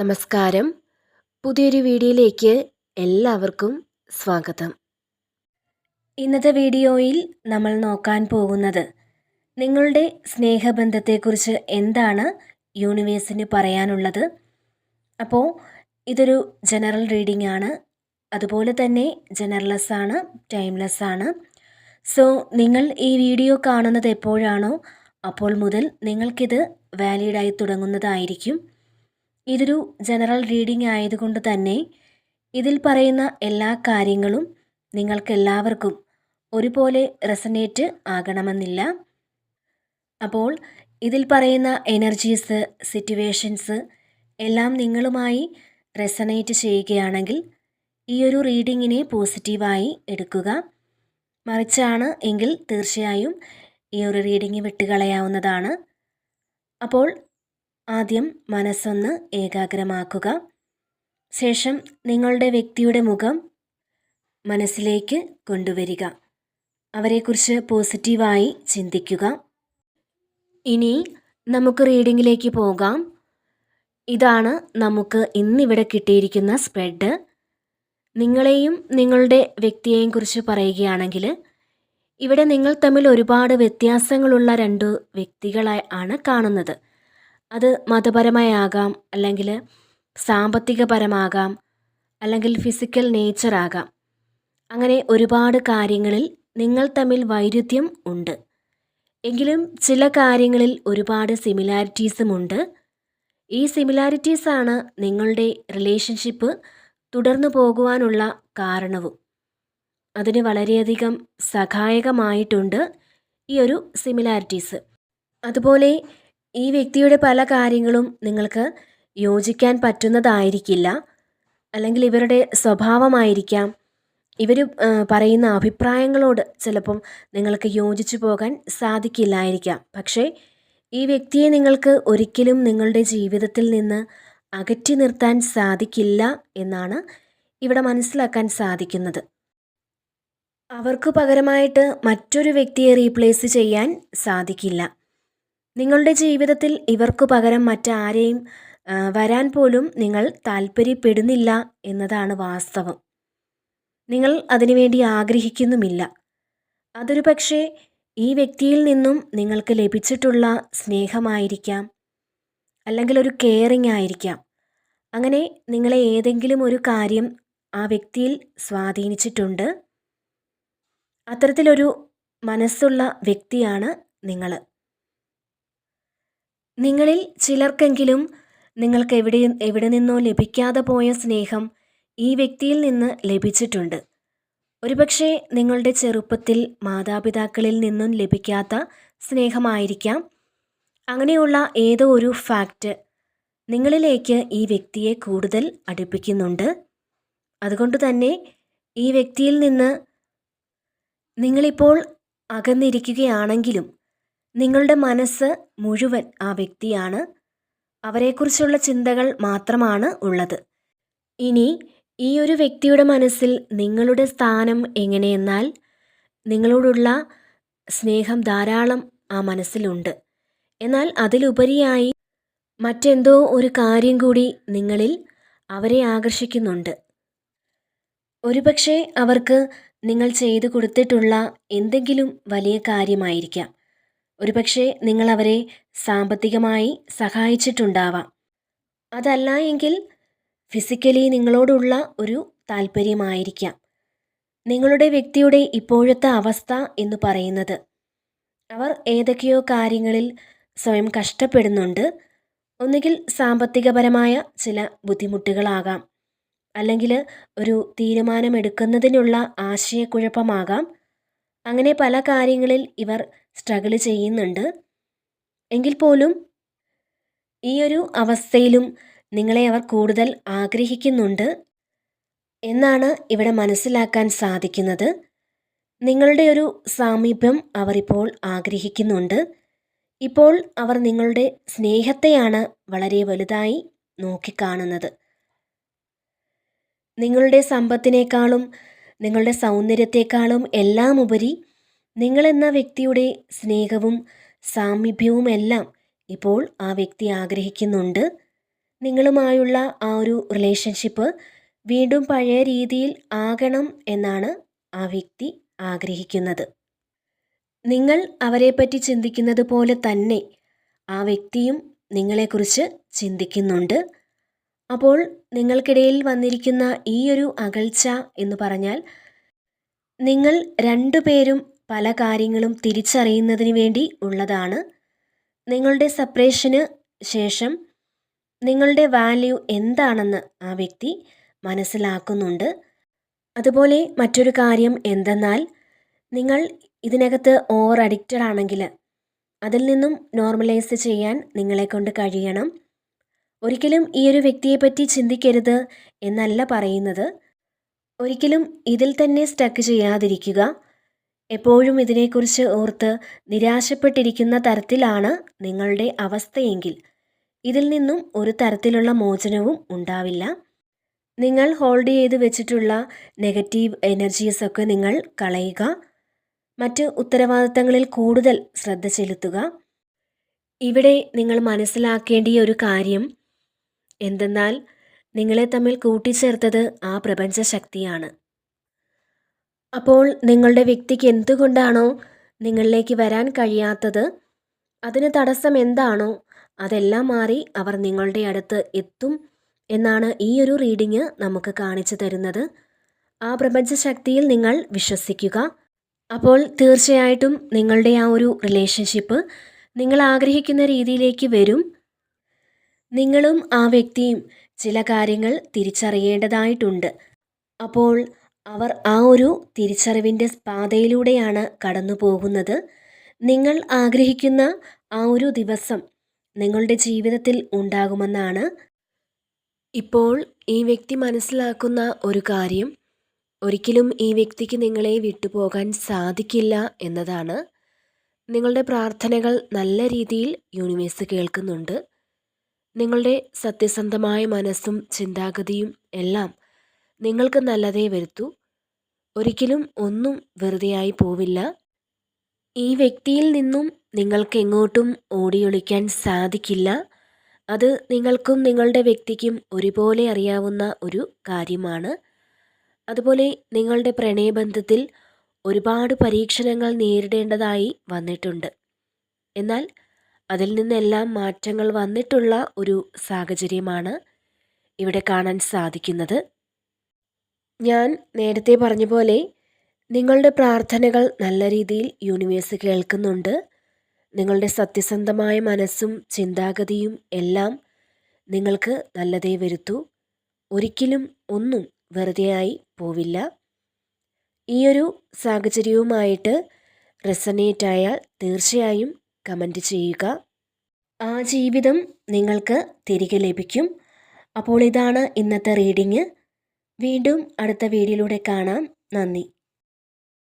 നമസ്കാരം. പുതിയൊരു വീഡിയോയിലേക്ക് എല്ലാവർക്കും സ്വാഗതം. ഇന്നത്തെ വീഡിയോയിൽ നമ്മൾ നോക്കാൻ പോകുന്നത് നിങ്ങളുടെ സ്നേഹബന്ധത്തെക്കുറിച്ച് എന്താണ് യൂണിവേഴ്സിന് പറയാനുള്ളത്. അപ്പോൾ ഇതൊരു ജനറൽ റീഡിംഗ് ആണ്. അതുപോലെ തന്നെ ജനറൽലെസ് ആണ് ടൈംലെസ് ആണ്. സോ നിങ്ങൾ ഈ വീഡിയോ കാണുന്നത് എപ്പോഴാണോ അപ്പോൾ മുതൽ നിങ്ങൾക്കിത് വാലിഡായി തുടങ്ങുന്നതായിരിക്കും. ഇതൊരു ജനറൽ റീഡിംഗ് ആയതുകൊണ്ട് തന്നെ ഇതിൽ പറയുന്ന എല്ലാ കാര്യങ്ങളും നിങ്ങൾക്കെല്ലാവർക്കും ഒരുപോലെ റെസനേറ്റ് ആകണമെന്നില്ല. അപ്പോൾ ഇതിൽ പറയുന്ന എനർജീസ് സിറ്റുവേഷൻസ് എല്ലാം നിങ്ങളുമായി റെസനേറ്റ് ചെയ്യുകയാണെങ്കിൽ ഈ ഒരു റീഡിങ്ങിനെ പോസിറ്റീവായി എടുക്കുക. മറിച്ചാണ് എങ്കിൽ തീർച്ചയായും ഈ ഒരു റീഡിങ് വിട്ടുകളയാവുന്നതാണ്. അപ്പോൾ ആദ്യം മനസ്സൊന്ന് ഏകാഗ്രമാക്കുക. ശേഷം നിങ്ങളുടെ വ്യക്തിയുടെ മുഖം മനസ്സിലേക്ക് കൊണ്ടുവരിക. അവരെക്കുറിച്ച് പോസിറ്റീവായി ചിന്തിക്കുക. ഇനി നമുക്ക് റീഡിങ്ങിലേക്ക് പോകാം. ഇതാണ് നമുക്ക് ഇന്നിവിടെ കിട്ടിയിരിക്കുന്ന സ്പ്രെഡ്. നിങ്ങളെയും നിങ്ങളുടെ വ്യക്തിയെയും കുറിച്ച് പറയുകയാണെങ്കിൽ ഇവിടെ നിങ്ങൾ തമ്മിൽ ഒരുപാട് വ്യത്യാസങ്ങളുള്ള രണ്ട് വ്യക്തികളായി ആണ് കാണുന്നത്. അത് മതപരമായാകാം അല്ലെങ്കിൽ സാമ്പത്തികപരമാകാം അല്ലെങ്കിൽ ഫിസിക്കൽ നേച്ചർ ആകാം. അങ്ങനെ ഒരുപാട് കാര്യങ്ങളിൽ നിങ്ങൾ തമ്മിൽ വൈരുദ്ധ്യം ഉണ്ട്. എങ്കിലും ചില കാര്യങ്ങളിൽ ഒരുപാട് സിമിലാരിറ്റീസും ഉണ്ട്. ഈ സിമിലാരിറ്റീസാണ് നിങ്ങളുടെ റിലേഷൻഷിപ്പ് തുടർന്നു പോകുവാനുള്ള കാരണവും. അതിന് വളരെയധികം സഹായകമായിട്ടുണ്ട് ഈ ഒരു സിമിലാരിറ്റീസ് അതുപോലെ ഈ വ്യക്തിയുടെ പല കാര്യങ്ങളും നിങ്ങൾക്ക് യോജിക്കാൻ പറ്റുന്നതായിരിക്കില്ല. അല്ലെങ്കിൽ ഇവരുടെ സ്വഭാവമായിരിക്കാം. ഇവർ പറയുന്ന അഭിപ്രായങ്ങളോട് ചിലപ്പം നിങ്ങൾക്ക് യോജിച്ചു പോകാൻ സാധിക്കില്ലായിരിക്കാം. പക്ഷേ ഈ വ്യക്തിയെ നിങ്ങൾക്ക് ഒരിക്കലും നിങ്ങളുടെ ജീവിതത്തിൽ നിന്ന് അകറ്റി നിർത്താൻ സാധിക്കില്ല എന്നാണ് ഇവിടെ മനസ്സിലാക്കാൻ സാധിക്കുന്നത്. അവർക്ക് പകരമായിട്ട് മറ്റൊരു വ്യക്തിയെ റീപ്ലേസ് ചെയ്യാൻ സാധിക്കില്ല. നിങ്ങളുടെ ജീവിതത്തിൽ ഇവർക്കു പകരം മറ്റാരെയും വരാൻ പോലും നിങ്ങൾ താല്പര്യപ്പെടുന്നില്ല എന്നതാണ് വാസ്തവം. നിങ്ങൾ അതിനുവേണ്ടി ആഗ്രഹിക്കുന്നുമില്ല. അതൊരു പക്ഷേ ഈ വ്യക്തിയിൽ നിന്നും നിങ്ങൾക്ക് ലഭിച്ചിട്ടുള്ള സ്നേഹമായിരിക്കാം അല്ലെങ്കിൽ ഒരു കെയറിങ് ആയിരിക്കാം. അങ്ങനെ നിങ്ങളെ ഏതെങ്കിലും ഒരു കാര്യം ആ വ്യക്തിയിൽ സ്വാധീനിച്ചിട്ടുണ്ട്. അത്തരത്തിലൊരു മനസ്സുള്ള വ്യക്തിയാണ് നിങ്ങൾ നിങ്ങളിൽ ചിലർക്കെങ്കിലും നിങ്ങൾക്ക് എവിടെ എവിടെ നിന്നോ ലഭിക്കാതെ പോയ സ്നേഹം ഈ വ്യക്തിയിൽ നിന്ന് ലഭിച്ചിട്ടുണ്ട്. ഒരുപക്ഷെ നിങ്ങളുടെ ചെറുപ്പത്തിൽ മാതാപിതാക്കളിൽ നിന്നും ലഭിക്കാത്ത സ്നേഹമായിരിക്കാം. അങ്ങനെയുള്ള ഏതോ ഒരു ഫാക്റ്റ് നിങ്ങളിലേക്ക് ഈ വ്യക്തിയെ കൂടുതൽ അടുപ്പിക്കുന്നുണ്ട്. അതുകൊണ്ട് തന്നെ ഈ വ്യക്തിയിൽ നിന്ന് നിങ്ങളിപ്പോൾ അകന്നിരിക്കുകയാണെങ്കിലും നിങ്ങളുടെ മനസ്സ് മുഴുവൻ ആ വ്യക്തിയാണ്. അവരെക്കുറിച്ചുള്ള ചിന്തകൾ മാത്രമാണ് ഉള്ളത്. ഇനി ഈ ഒരു വ്യക്തിയുടെ മനസ്സിൽ നിങ്ങളുടെ സ്ഥാനം എങ്ങനെയെന്നാൽ നിങ്ങളോടുള്ള സ്നേഹം ധാരാളം ആ മനസ്സിലുണ്ട്. എന്നാൽ അതിലുപരിയായി മറ്റെന്തോ ഒരു കാര്യം കൂടി നിങ്ങളിൽ അവരെ ആകർഷിക്കുന്നുണ്ട്. ഒരുപക്ഷെ അവർക്ക് നിങ്ങൾ ചെയ്തു കൊടുത്തിട്ടുള്ള എന്തെങ്കിലും വലിയ കാര്യമായിരിക്കാം. ഒരുപക്ഷെ നിങ്ങൾ അവരെ സാമ്പത്തികമായി സഹായിച്ചിട്ടുണ്ടാവാം. അതല്ല എങ്കിൽ ഫിസിക്കലി നിങ്ങളോടുള്ള ഒരു താല്പര്യമായിരിക്കാം നിങ്ങളുടെ വ്യക്തിയുടെ ഇപ്പോഴത്തെ അവസ്ഥ എന്ന് പറയുന്നത്. അവർ ഏതൊക്കെയോ കാര്യങ്ങളിൽ സ്വയം കഷ്ടപ്പെടുന്നുണ്ട്. ഒന്നുകിൽ സാമ്പത്തികപരമായ ചില ബുദ്ധിമുട്ടുകളാകാം. അല്ലെങ്കിൽ ഒരു തീരുമാനമെടുക്കുന്നതിനുള്ള ആശയക്കുഴപ്പമാകാം. അങ്ങനെ പല കാര്യങ്ങളിൽ ഇവർ സ്ട്രഗിൾ ചെയ്യുന്നുണ്ട്. എങ്കിൽ പോലും ഈ ഒരു അവസ്ഥയിലും നിങ്ങളെ അവർ കൂടുതൽ ആഗ്രഹിക്കുന്നുണ്ട് എന്നാണ് ഇവിടെ മനസ്സിലാക്കാൻ സാധിക്കുന്നത്. നിങ്ങളുടെ ഒരു സാമീപ്യം അവർ ഇപ്പോൾ ആഗ്രഹിക്കുന്നുണ്ട്. ഇപ്പോൾ അവർ നിങ്ങളുടെ സ്നേഹത്തെയാണ് വളരെ വലുതായി നോക്കിക്കാണുന്നത്. നിങ്ങളുടെ സമ്പത്തിനേക്കാളും നിങ്ങളുടെ സൗന്ദര്യത്തെക്കാളും എല്ലാം ഉപരി നിങ്ങളെന്ന വ്യക്തിയുടെ സ്നേഹവും സാമീപ്യവും എല്ലാം ഇപ്പോൾ ആ വ്യക്തി ആഗ്രഹിക്കുന്നുണ്ട്. നിങ്ങളുമായുള്ള ആ ഒരു റിലേഷൻഷിപ്പ് വീണ്ടും പഴയ രീതിയിൽ ആകണം എന്നാണ് ആ വ്യക്തി ആഗ്രഹിക്കുന്നത്. നിങ്ങൾ അവരെപ്പറ്റി ചിന്തിക്കുന്നത് പോലെ തന്നെ ആ വ്യക്തിയും നിങ്ങളെക്കുറിച്ച് ചിന്തിക്കുന്നുണ്ട്. അപ്പോൾ നിങ്ങൾക്കിടയിൽ വന്നിരിക്കുന്ന ഈ ഒരു അകൽച്ച എന്ന് പറഞ്ഞാൽ നിങ്ങൾ രണ്ടുപേരും പല കാര്യങ്ങളും തിരിച്ചറിയുന്നതിന് വേണ്ടി ഉള്ളതാണ്. നിങ്ങളുടെ സെപ്പറേഷന് ശേഷം നിങ്ങളുടെ വാല്യൂ എന്താണെന്ന് ആ വ്യക്തി മനസ്സിലാക്കുന്നുണ്ട്. അതുപോലെ മറ്റൊരു കാര്യം എന്തെന്നാൽ നിങ്ങൾ ഇതിനകത്ത് ഓവർ അഡിക്റ്റഡ് ആണെങ്കിൽ അതിൽ നിന്നും നോർമലൈസ് ചെയ്യാൻ നിങ്ങളെ കൊണ്ട് കഴിയണം. ഒരിക്കലും ഈ ഒരു വ്യക്തിയെപ്പറ്റി ചിന്തിക്കരുത് എന്നല്ല പറയുന്നത്. ഒരിക്കലും ഇതിൽ തന്നെ സ്റ്റക്ക് ചെയ്യാതിരിക്കുക. എപ്പോഴും ഇതിനെക്കുറിച്ച് ഓർത്ത് നിരാശപ്പെട്ടിരിക്കുന്ന തരത്തിലാണ് നിങ്ങളുടെ അവസ്ഥയെങ്കിൽ. ഇതിൽ നിന്നും ഒരു തരത്തിലുള്ള മോചനവും ഉണ്ടാവില്ല. നിങ്ങൾ ഹോൾഡ് ചെയ്ത് വെച്ചിട്ടുള്ള നെഗറ്റീവ് എനർജീസൊക്കെ നിങ്ങൾ കളയുക. മറ്റ് ഉത്തരവാദിത്തങ്ങളിൽ കൂടുതൽ ശ്രദ്ധ ചെലുത്തുക. ഇവിടെ നിങ്ങൾ മനസ്സിലാക്കേണ്ടിയ ഒരു കാര്യം എന്തെന്നാൽ നിങ്ങളെ തമ്മിൽ കൂട്ടിച്ചേർത്തത് ആ പ്രപഞ്ച ശക്തിയാണ് അപ്പോൾ നിങ്ങളുടെ വ്യക്തിക്ക് എന്തുകൊണ്ടാണോ നിങ്ങളിലേക്ക് വരാൻ കഴിയാത്തത്? അതിന് തടസ്സം എന്താണോ? അതെല്ലാം മാറി അവർ നിങ്ങളുടെ അടുത്ത് എത്തും എന്നാണ് ഈ ഒരു റീഡിങ് നമുക്ക് കാണിച്ചു തരുന്നത്. ആ പ്രപഞ്ച ശക്തിയിൽ നിങ്ങൾ വിശ്വസിക്കുക. അപ്പോൾ തീർച്ചയായിട്ടും നിങ്ങളുടെ ആ ഒരു റിലേഷൻഷിപ്പ് നിങ്ങൾ ആഗ്രഹിക്കുന്ന രീതിയിലേക്ക് വരും. നിങ്ങളും ആ വ്യക്തിയും ചില കാര്യങ്ങൾ തിരിച്ചറിയേണ്ടതായിട്ടുണ്ട്. അപ്പോൾ അവർ ആ ഒരു തിരിച്ചറിവിന്റെ പാതയിലൂടെയാണ് കടന്നു പോകുന്നത് നിങ്ങൾ ആഗ്രഹിക്കുന്ന ആ ഒരു ദിവസം നിങ്ങളുടെ ജീവിതത്തിൽ ഉണ്ടാകുമെന്നാണ്. ഇപ്പോൾ ഈ വ്യക്തി മനസ്സിലാക്കുന്ന ഒരു കാര്യം ഒരിക്കലും ഈ വ്യക്തിക്ക് നിങ്ങളെ വിട്ടുപോകാൻ സാധിക്കില്ല എന്നതാണ്. നിങ്ങളുടെ പ്രാർത്ഥനകൾ നല്ല രീതിയിൽ യൂണിവേഴ്സ് കേൾക്കുന്നുണ്ട്. നിങ്ങളുടെ സത്യസന്ധമായ മനസ്സും ചിന്താഗതിയും എല്ലാം നിങ്ങൾക്ക് നല്ലതേ വരുത്തൂ. ഒരിക്കലും ഒന്നും വെറുതെയായി പോവില്ല. ഈ വ്യക്തിയിൽ നിന്നും നിങ്ങൾക്ക് എങ്ങോട്ടും ഓടിയൊളിക്കാൻ സാധിക്കില്ല. അത് നിങ്ങൾക്കും നിങ്ങളുടെ വ്യക്തിക്കും ഒരുപോലെ അറിയാവുന്ന ഒരു കാര്യമാണ്. അതുപോലെ നിങ്ങളുടെ പ്രണയബന്ധത്തിൽ ഒരുപാട് പരീക്ഷണങ്ങൾ നേരിടേണ്ടതായി വന്നിട്ടുണ്ട്. എന്നാൽ അതിൽ നിന്നെല്ലാം മാറ്റങ്ങൾ വന്നിട്ടുള്ള ഒരു സാഹചര്യമാണ് ഇവിടെ കാണാൻ സാധിക്കുന്നത്. ഞാൻ നേരത്തെ പറഞ്ഞ പോലെ നിങ്ങളുടെ പ്രാർത്ഥനകൾ നല്ല രീതിയിൽ യൂണിവേഴ്സ് കേൾക്കുന്നുണ്ട്. നിങ്ങളുടെ സത്യസന്ധമായ മനസ്സും ചിന്താഗതിയും എല്ലാം നിങ്ങൾക്ക് നല്ലതേ വരുത്തൂ. ഒരിക്കലും ഒന്നും വെറുതെയായി പോവില്ല. ഈയൊരു സാഹചര്യവുമായിട്ട് റെസനേറ്റ് ആയാൽ തീർച്ചയായും കമന്റ് ചെയ്യുക. ആ ജീവിതം നിങ്ങൾക്ക് തിരികെ ലഭിക്കും. അപ്പോൾ ഇതാണ് ഇന്നത്തെ റീഡിങ് വീണ്ടും അടുത്ത വീഡിയോയിലൂടെ കാണാം. നന്ദി.